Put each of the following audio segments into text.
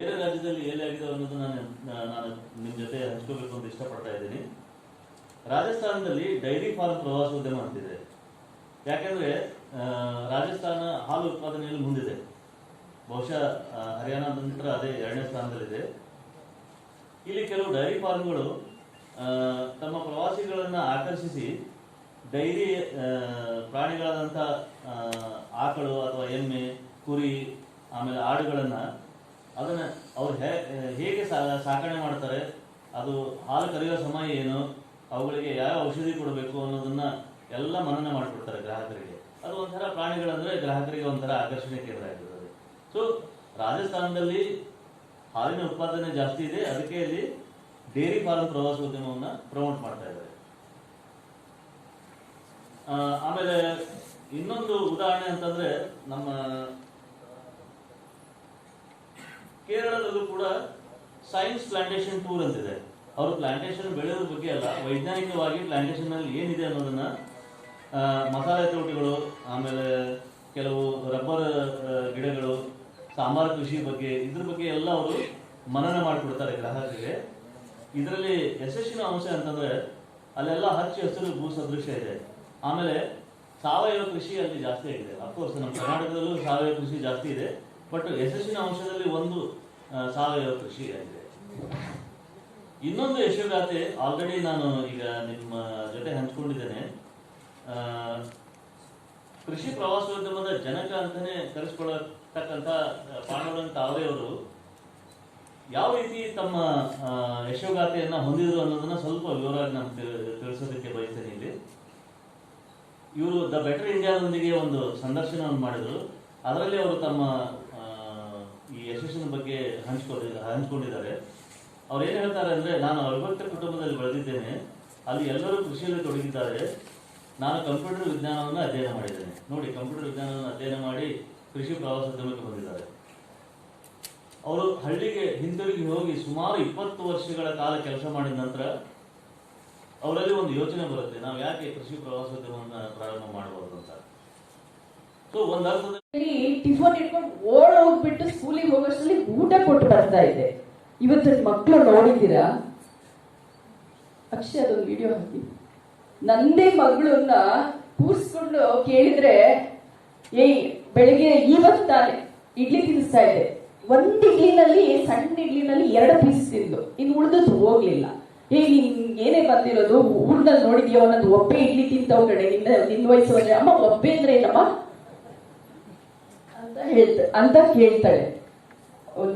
ಬೇರೆ ರಾಜ್ಯದಲ್ಲಿ ಏನಾಗಿದೆ ಅನ್ನೋದನ್ನ ನಾನು ನಾನು ನಿಮ್ಮ ಜೊತೆ ಹಂಚ್ಕೋಬೇಕು ಅಂತ ಇಷ್ಟಪಡ್ತಾ ಇದ್ದೀನಿ. ರಾಜಸ್ಥಾನದಲ್ಲಿ ಡೈರಿ ಫಾರ್ಮ್ ಪ್ರವಾಸೋದ್ಯಮ ಅಂತಿದೆ. ಯಾಕೆಂದ್ರೆ ರಾಜಸ್ಥಾನ ಹಾಲು ಉತ್ಪಾದನೆಯಲ್ಲಿ ಮುಂದಿದೆ. ಬಹುಶಃ ಹರಿಯಾಣ ನಂತರ ಅದೇ ಎರಡನೇ ಸ್ಥಾನದಲ್ಲಿದೆ. ಇಲ್ಲಿ ಕೆಲವು ಡೈರಿ ಫಾರ್ಮ್ಗಳು ತಮ್ಮ ಪ್ರವಾಸಿಗಳನ್ನ ಆಕರ್ಷಿಸಿ, ಡೈರಿ ಪ್ರಾಣಿಗಳಾದಂಥ ಆಕಳು ಅಥವಾ ಎಮ್ಮೆ, ಕುರಿ, ಆಮೇಲೆ ಆಡುಗಳನ್ನ ಅದನ್ನ ಅವ್ರು ಹೇ- ಹೇಗೆ ಸಾಕಣೆ ಮಾಡ್ತಾರೆ, ಅದು ಹಾಲು ಕರೆಯುವ ಸಮಯ ಏನು, ಅವುಗಳಿಗೆ ಯಾವ ಔಷಧಿ ಕೊಡಬೇಕು ಅನ್ನೋದನ್ನ ಎಲ್ಲ ಮನನ ಮಾಡಿಬಿಡ್ತಾರೆ ಗ್ರಾಹಕರಿಗೆ. ಅದು ಒಂಥರ ಪ್ರಾಣಿಗಳಂದ್ರೆ ಗ್ರಾಹಕರಿಗೆ ಒಂಥರ ಆಕರ್ಷಣೆ ಕೇಂದ್ರ ಆಗಿರ್ತದೆ. ಸೊ ರಾಜಸ್ಥಾನದಲ್ಲಿ ಹಾಲಿನ ಉತ್ಪಾದನೆ ಜಾಸ್ತಿ ಇದೆ, ಅದಕ್ಕೆ ಇಲ್ಲಿ ಡೇರಿ ಫಾರ್ಮ್ ಪ್ರವಾಸೋದ್ಯಮವನ್ನು ಪ್ರಮೋಟ್ ಮಾಡ್ತಾ ಇದ್ದಾರೆ. ಆಮೇಲೆ ಇನ್ನೊಂದು ಉದಾಹರಣೆ ಅಂತಂದ್ರೆ ನಮ್ಮ ಕೇರಳದಲ್ಲೂ ಕೂಡ ಸೈನ್ಸ್ ಪ್ಲಾಂಟೇಶನ್ ಟೂರ್ ಅಂತಿದೆ. ಅವರು ಪ್ಲಾಂಟೇಶನ್ ಬೆಳೆಯೋದ್ರ ಬಗ್ಗೆ ಅಲ್ಲ, ವೈಜ್ಞಾನಿಕವಾಗಿ ಪ್ಲಾಂಟೇಶನ್ ಅಲ್ಲಿ ಏನಿದೆ ಅನ್ನೋದನ್ನ ಮಸಾಲೆ ತೋಟಗಳು, ಆಮೇಲೆ ಕೆಲವು ರಬ್ಬರ್ ಗಿಡಗಳು, ಸಾಂಬಾರು ಕೃಷಿ ಬಗ್ಗೆ, ಇದ್ರ ಬಗ್ಗೆ ಎಲ್ಲ ಅವರು ಮನನ ಮಾಡಿಕೊಡ್ತಾರೆ ಗ್ರಾಹಕರಿಗೆ. ಇದರಲ್ಲಿ ಯಶಸ್ಸಿನ ಅಂಶ ಅಂತಂದ್ರೆ, ಅಲ್ಲೆಲ್ಲ ಹಚ್ಚ ಹಸಿರು ಭೂ ಸದೃಶ ಇದೆ. ಆಮೇಲೆ ಸಾವಯವ ಕೃಷಿ ಅಲ್ಲಿ ಜಾಸ್ತಿ ಆಗಿದೆ. ಅಫ್ಕೋರ್ಸ್ ನಮ್ಮ ಕರ್ನಾಟಕದಲ್ಲೂ ಸಾವಯವ ಕೃಷಿ ಜಾಸ್ತಿ ಇದೆ. ಬಟ್ ಯಶಸ್ಸಿನ ಅಂಶದಲ್ಲಿ ಒಂದು ಸಾವಯವ ಕೃಷಿ ಆಗಿದೆ ಇನ್ನೊಂದು ಯಶೋಗಾಥೆ ಆಲ್ರೆಡಿ ನಾನು ಈಗ ನಿಮ್ಮ ಜೊತೆ ಹಂಚ್ಕೊಂಡಿದ್ದೇನೆ. ಕೃಷಿ ಪ್ರವಾಸೋದ್ಯಮದ ಜನಕ ಅಂತಾನೆ ಕರೆಸ್ಕೊಳ್ಳತಕ್ಕಂಥ ಪಾಂಡವರಂತ ತಾವೇ ಅವರು. ಯಾವ ರೀತಿ ತಮ್ಮ ಯಶೋಗಾಥೆಯನ್ನ ಹೊಂದಿದ್ರು ಅನ್ನೋದನ್ನ ಸ್ವಲ್ಪ ವಿವರವಾಗಿ ನಾನು ತಿಳ್- ತಿಳಿಸೋದಕ್ಕೆ ಬಯಸ್ತೇನೆ ಇಲ್ಲಿ. ಇವರು ದ ಬೆಟರ್ ಇಂಡಿಯಾದೊಂದಿಗೆ ಒಂದು ಸಂದರ್ಶನವನ್ನು ಮಾಡಿದ್ರು. ಅದರಲ್ಲಿ ಅವರು ತಮ್ಮ ಈ ಯಶಸ್ಸಿನ ಬಗ್ಗೆ ಹಂಚ್ಕೊಂಡಿದ್ದಾರೆ ಹಂಚ್ಕೊಂಡಿದ್ದಾರೆ. ಅವ್ರು ಏನು ಹೇಳ್ತಾರೆ ಅಂದ್ರೆ, ನಾನು ಅವಿಭಕ್ತ ಕುಟುಂಬದಲ್ಲಿ ಬೆಳೆದಿದ್ದೇನೆ. ಅಲ್ಲಿ ಎಲ್ಲರೂ ಕೃಷಿಯಲ್ಲಿ ತೊಡಗಿದ್ದಾರೆ. ನಾನು ಕಂಪ್ಯೂಟರ್ ವಿಜ್ಞಾನವನ್ನು ಅಧ್ಯಯನ ಮಾಡಿದ್ದೇನೆ. ನೋಡಿ, ಕಂಪ್ಯೂಟರ್ ವಿಜ್ಞಾನವನ್ನು ಅಧ್ಯಯನ ಮಾಡಿ ಕೃಷಿ ಪ್ರವಾಸೋದ್ಯಮಕ್ಕೆ ಬಂದಿದ್ದಾರೆ. ಅವರು ಹಳ್ಳಿಗೆ ಹಿಂದಿರುಗಿ ಹೋಗಿ ಸುಮಾರು ಇಪ್ಪತ್ತು ವರ್ಷಗಳ ಕಾಲ ಕೆಲಸ ಮಾಡಿದ ನಂತರ ಅವರಲ್ಲಿ ಒಂದು ಯೋಚನೆ ಬರುತ್ತೆ, ನಾವು ಯಾಕೆ ಕೃಷಿ ಪ್ರವಾಸೋದ್ಯಮವನ್ನು ಪ್ರಾರಂಭ ಮಾಡಬಹುದು ಅಂತ. ಟಿಫನ್ ಇಟ್ಕೊಂಡು ಓಡ್ ಹೋಗ್ಬಿಟ್ಟು ಸ್ಕೂಲಿಗೆ ಹೋಗೋಷ್ಟರಲ್ಲಿ ಊಟ ಕೊಟ್ಟು ಬರ್ತಾ ಇದೆ. ಇವತ್ತಿನ ಮಕ್ಕಳು ನೋಡಿದ್ದೀರಾ? ಅಕ್ಷಯ್, ಅದೊಂದು ವಿಡಿಯೋ ಹಾಕಿ. ನಂದೇ ಮಗಳನ್ನ ಕೂರಿಸ್ಕೊಂಡು ಕೇಳಿದ್ರೆ, ಏಯ್, ಬೆಳಿಗ್ಗೆ ಇವತ್ತು ತಾನೆ ಇಡ್ಲಿ ತಿನ್ನಿಸ್ತಾ ಇದೆ. ಒಂದ್ ಇಡ್ಲಿನಲ್ಲಿ, ಸಣ್ಣ ಇಡ್ಲಿನಲ್ಲಿ ಎರಡು ಪೀಸ್ ತಿಂದು ಇನ್ನು ಉಳಿದದ್ದು ಹೋಗ್ಲಿಲ್ಲ. ಏ ನೀನ್ ಏನೇ ಬಂದಿರೋದು? ಊರ್ನಲ್ಲಿ ನೋಡಿದ್ಯೋ ಅನ್ನೋದು ಒಬ್ಬೆ ಇಡ್ಲಿ ತಿಂತವ್ ಕಡೆ ನಿನ್ನ ನಿನ್ನ ವಯಸ್ಸು ಅಮ್ಮ, ಒಬ್ಬೆ ಅಂದ್ರೆ ಏನಮ್ಮ? ಅಂತ ಹೇಳ್ತ, ಅಂತ ಕೇಳ್ತಾಳೆ.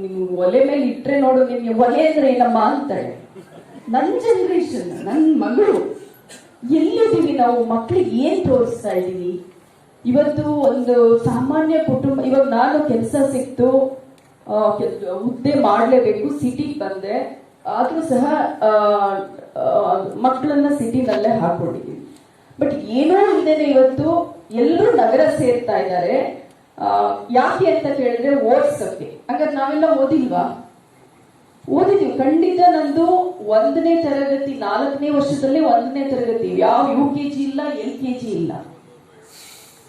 ನೀವು ಒಲೆ ಮೇಲೆ ಇಟ್ರೆ ನೋಡು, ನಿಮ್ಗೆ ಒಲೆ ಅಂದ್ರೆ ಏನಮ್ಮ ಅಂತಾಳೆ. ನನ್ನ ಜನರೇಷನ್ ನನ್ನ ಮಗಳು, ಎಲ್ಲಿದ್ದೀವಿ ನಾವು? ಮಕ್ಳಿಗೆ ಏನ್ ತೋರಿಸ್ತಾ ಇದ್ದೀವಿ? ಇವತ್ತು ಒಂದು ಸಾಮಾನ್ಯ ಕುಟುಂಬ, ಇವಾಗ ನಾನು ಕೆಲಸ ಸಿಕ್ತು ಹುದ್ದೆ ಮಾಡಲೇಬೇಕು, ಸಿಟಿಗೆ ಬಂದೆ. ಆದ್ರೂ ಸಹ ಮಕ್ಕಳನ್ನ ಸಿಟಿನಲ್ಲೇ ಹಾಕೊಂಡಿದ್ದೀವಿ ಬಟ್ ಏನೋ ಇಲ್ದೇನೆ ಇವತ್ತು ಎಲ್ಲರೂ ನಗರ ಸೇರ್ತಾ ಇದ್ದಾರೆ. ಯಾಕೆ ಅಂತ ಕೇಳಿದ್ರೆ ಓದ್ಸಕ್ಕೆ. ಹಾಗಾದ್ರೆ ನಾವೆಲ್ಲ ಓದಿಲ್ವಾ? ಓದಿದೀವಿ. ಖಂಡಿತ ನಂದು ಒಂದನೇ ತರಗತಿ, ನಾಲ್ಕನೇ ವರ್ಷದಲ್ಲಿ ಒಂದನೇ ತರಗತಿ. ಯಾವ ಯು ಕೆ ಜಿ ಇಲ್ಲ ಎಲ್ ಕೆ ಜಿ ಇಲ್ಲ.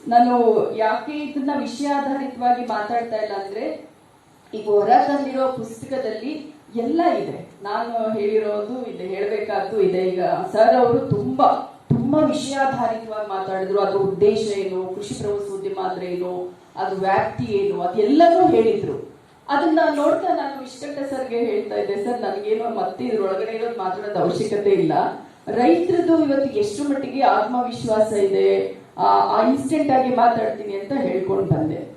ನಾನು ಯಾಕೆ ಇದನ್ನ ವಿಷಯ ಆಧಾರಿತವಾಗಿ ಮಾತಾಡ್ತಾ ಇಲ್ಲ ಅಂದ್ರೆ ಈಗ ಹೊರ ಪುಸ್ತಕದಲ್ಲಿ ಎಲ್ಲ ಇದೆ. ನಾನು ಹೇಳಿರೋದು ಇದೆ ಹೇಳಬೇಕಾದ್ದು ಇದೆ. ಈಗ ಸರ್ ಅವರು ತುಂಬಾ ತುಂಬಾ ವಿಷಯಾಧಾರಿತವಾಗಿ ಮಾತಾಡಿದ್ರು. ಅದ್ರ ಉದ್ದೇಶ ಏನು? ಕೃಷಿ ಪ್ರವಾಸೋದ್ಯಮ ಅಂದ್ರೆ ಏನು? ಅದ್ರ ವ್ಯಾಪ್ತಿ ಏನು? ಅದೆಲ್ಲನೂ ಹೇಳಿದ್ರು. ಅದನ್ನ ನೋಡ್ತಾ ನಾನು ಇಷ್ಟಂಟ ಸರ್ಗೆ ಹೇಳ್ತಾ ಇದ್ದೆ, ಸರ್, ನನಗೇನೋ ಮತ್ತೆ ಇದ್ರೊಳಗಡೆ ಇರೋದು ಮಾತಾಡೋದು ಅವಶ್ಯಕತೆ ಇಲ್ಲ. ರೈತರದ್ದು ಇವತ್ತು ಎಷ್ಟು ಮಟ್ಟಿಗೆ ಆತ್ಮವಿಶ್ವಾಸ ಇದೆ? ಆ ಇನ್ಸ್ಟೆಂಟ್ ಆಗಿ ಮಾತಾಡ್ತೀನಿ ಅಂತ ಹೇಳ್ಕೊಂಡು ಬಂದೆ.